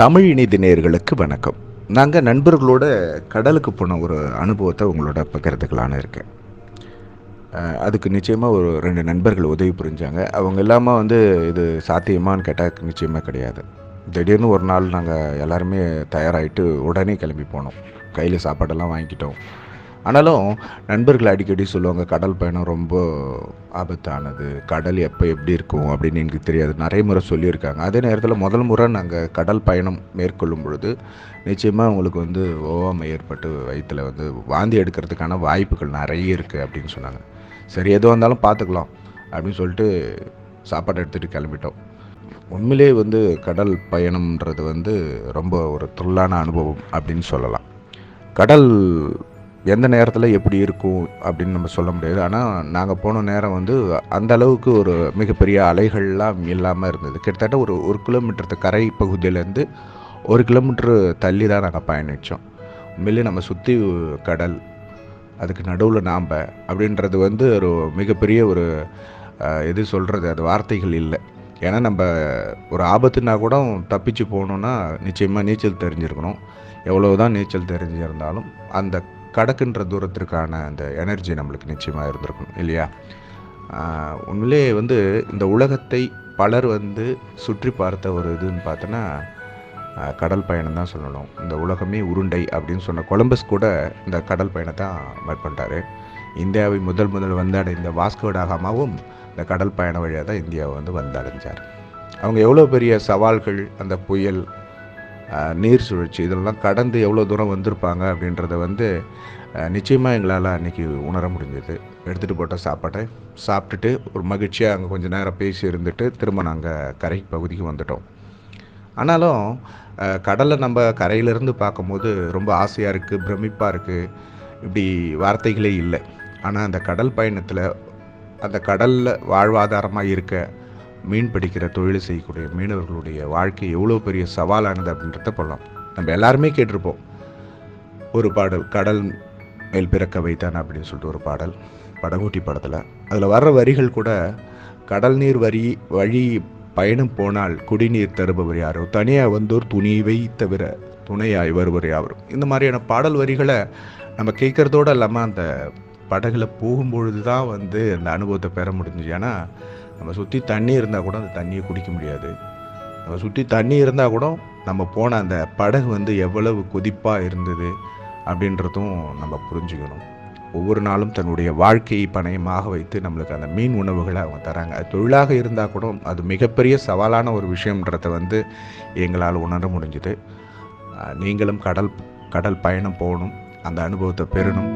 தமிழ் இனிதி நேயர்களுக்கு வணக்கம். நாங்கள் நண்பர்களோட கடலுக்கு போன ஒரு அனுபவத்தை உங்களோட பகிர்ந்துக்கலான்னு இருக்கேன். அதுக்கு நிச்சயமாக ஒரு ரெண்டு நண்பர்கள் உதவி புரிஞ்சாங்க. அவங்க இல்லாமல் வந்து இது சாத்தியமான்னு கேட்டால் நிச்சயமாக கிடையாது. திடீர்னு ஒரு நாள் நாங்கள் எல்லாருமே தயாராகிட்டு உடனே கிளம்பி போனோம். கையில் சாப்பாடெல்லாம் வாங்கிக்கிட்டோம். ஆனாலும் நண்பர்கள் அடிக்கடி சொல்லுவாங்க கடல் பயணம் ரொம்ப ஆபத்தானது. கடல் எப்போ எப்படி இருக்கும்? அப்படின்னு எனக்கு தெரியாது. நிறைய முறை சொல்லியிருக்காங்க. அதே நேரத்தில் முதல் முறை நாங்கள் கடல் பயணம் மேற்கொள்ளும் பொழுது நிச்சயமாக உங்களுக்கு வந்து ஓவாமை ஏற்பட்டு வயிற்றில் வந்து வாந்தி எடுக்கிறதுக்கான வாய்ப்புகள் நிறைய இருக்குது அப்படின்னு சொன்னாங்க. சரி எதுவாக இருந்தாலும் பார்த்துக்கலாம் அப்படின்னு சொல்லிட்டு சாப்பாடு எடுத்துகிட்டு கிளம்பிட்டோம். உண்மையிலே வந்து கடல் பயணம்ன்றது வந்து ரொம்ப ஒரு த்ரில்லான அனுபவம் அப்படின்னு சொல்லலாம். கடல் எந்த நேரத்தில் எப்படி இருக்கும் அப்படின்னு நம்ம சொல்ல முடியாது. ஆனால் நாங்கள் போன நேரம் வந்து அந்த அளவுக்கு ஒரு மிகப்பெரிய அலைகள்லாம் இல்லாமல் இருந்தது. கிட்டத்தட்ட ஒரு ஒரு கிலோமீட்டர் கரை பகுதியிலேருந்து ஒரு கிலோமீட்ரு தள்ளி தான் நாங்கள் பயணித்தோம் உண்மையிலே நம்ம சுற்றி கடல் அதுக்கு நடுவில் நாம் அப்படின்றது வந்து ஒரு மிகப்பெரிய ஒரு எது சொல்கிறது அது வார்த்தைகள் இல்லை. ஏன்னா நம்ம ஒரு ஆபத்துனா கூட தப்பிச்சு போகணுன்னா நிச்சயமாக நீச்சல் தெரிஞ்சிருக்கணும். எவ்வளோ தான் நீச்சல் தெரிஞ்சிருந்தாலும் அந்த கடக்குன்ற தூரத்திற்கான அந்த எனர்ஜி நம்மளுக்கு நிச்சயமாக இருந்திருக்கும் இல்லையா? உண்மையிலேயே உண்மையிலே வந்து இந்த உலகத்தை பலர் வந்து சுற்றி பார்த்த ஒரு இதுன்னு பார்த்தோன்னா கடல் பயணம் தான் சொல்லணும். இந்த உலகமே உருண்டை அப்படின்னு சொன்ன கொலம்பஸ் கூட இந்த கடல் பயணத்தை மேற்கொண்டார். இந்தியாவை முதல் முதல் வந்தடைந்த வாஸ்கோடாகாமாவும் இந்த கடல் பயண வழியாக தான் இந்தியாவை வந்து வந்தடைஞ்சார். அவங்க எவ்வளோ பெரிய சவால்கள் அந்த புயல் நீர் சுழற்சி இதெல்லாம் கடந்து எவ்வளோ தூரம் வந்திருப்பாங்க அப்படின்றத வந்து நிச்சயமாக எங்களால் அன்றைக்கி உணர முடிஞ்சது. எடுத்துகிட்டு போட்ட சாப்பாட்டை சாப்பிட்டுட்டு ஒரு மகிழ்ச்சியாக அங்கே கொஞ்சம் நேரம் பேசி இருந்துட்டு திரும்ப நாங்கள் கரை பகுதிக்கு வந்துட்டோம். ஆனாலும் கடலை நம்ம கரையிலேருந்து பார்க்கும்போது ரொம்ப ஆசையாக இருக்குது பிரமிப்பாக இருக்குது இப்படி வார்த்தைகளே இல்லை. ஆனால் அந்த கடல் பயணத்தில் அந்த கடலில் வாழ்வாதாரமாக இருக்க மீன் பிடிக்கிற தொழில் செய்யக்கூடிய மீனவர்களுடைய வாழ்க்கை எவ்வளோ பெரிய சவாலானது அப்படின்றத போகலாம் நம்ம எல்லாருமே கேட்டிருப்போம். ஒரு பாடல் கடல் மேல் பிறக்க வைத்தான் அப்படின்னு சொல்லிட்டு ஒரு பாடல் படகோட்டி படத்தில். அதில் வர்ற வரிகள் கூட கடல் நீர் வரி வழி பயணம் போனால் குடிநீர் தருபவர் யாரோ? தனியாக வந்தோர் துணிவை தவிர துணையாய் வருவர் யாவரும் இந்த மாதிரியான பாடல் வரிகளை நம்ம கேட்குறதோடு இல்லாமல் அந்த படகுல போகும்பொழுது தான் வந்து அந்த அனுபவத்தை பெற முடிஞ்சுது. ஏன்னா நம்ம சுற்றி தண்ணி இருந்தால் கூட அந்த தண்ணியை குடிக்க முடியாது. நம்ம சுற்றி தண்ணி இருந்தால் கூட நம்ம போன அந்த படகு வந்து எவ்வளவு கொதிப்பாக இருந்தது அப்படின்றதும் நம்ம புரிஞ்சுக்கணும். ஒவ்வொரு நாளும் தன்னுடைய வாழ்க்கையை பணயமாக வைத்து நம்மளுக்கு அந்த மீன் உணவுகளை அவங்க தராங்க. அது தொழிலாக இருந்தால் கூட அது மிகப்பெரிய சவாலான ஒரு விஷயம்ன்றத வந்து எங்களால் உணர முடிஞ்சுது. நீங்களும் கடல் கடல் பயணம் போகணும். அந்த அனுபவத்தை பெறணும்.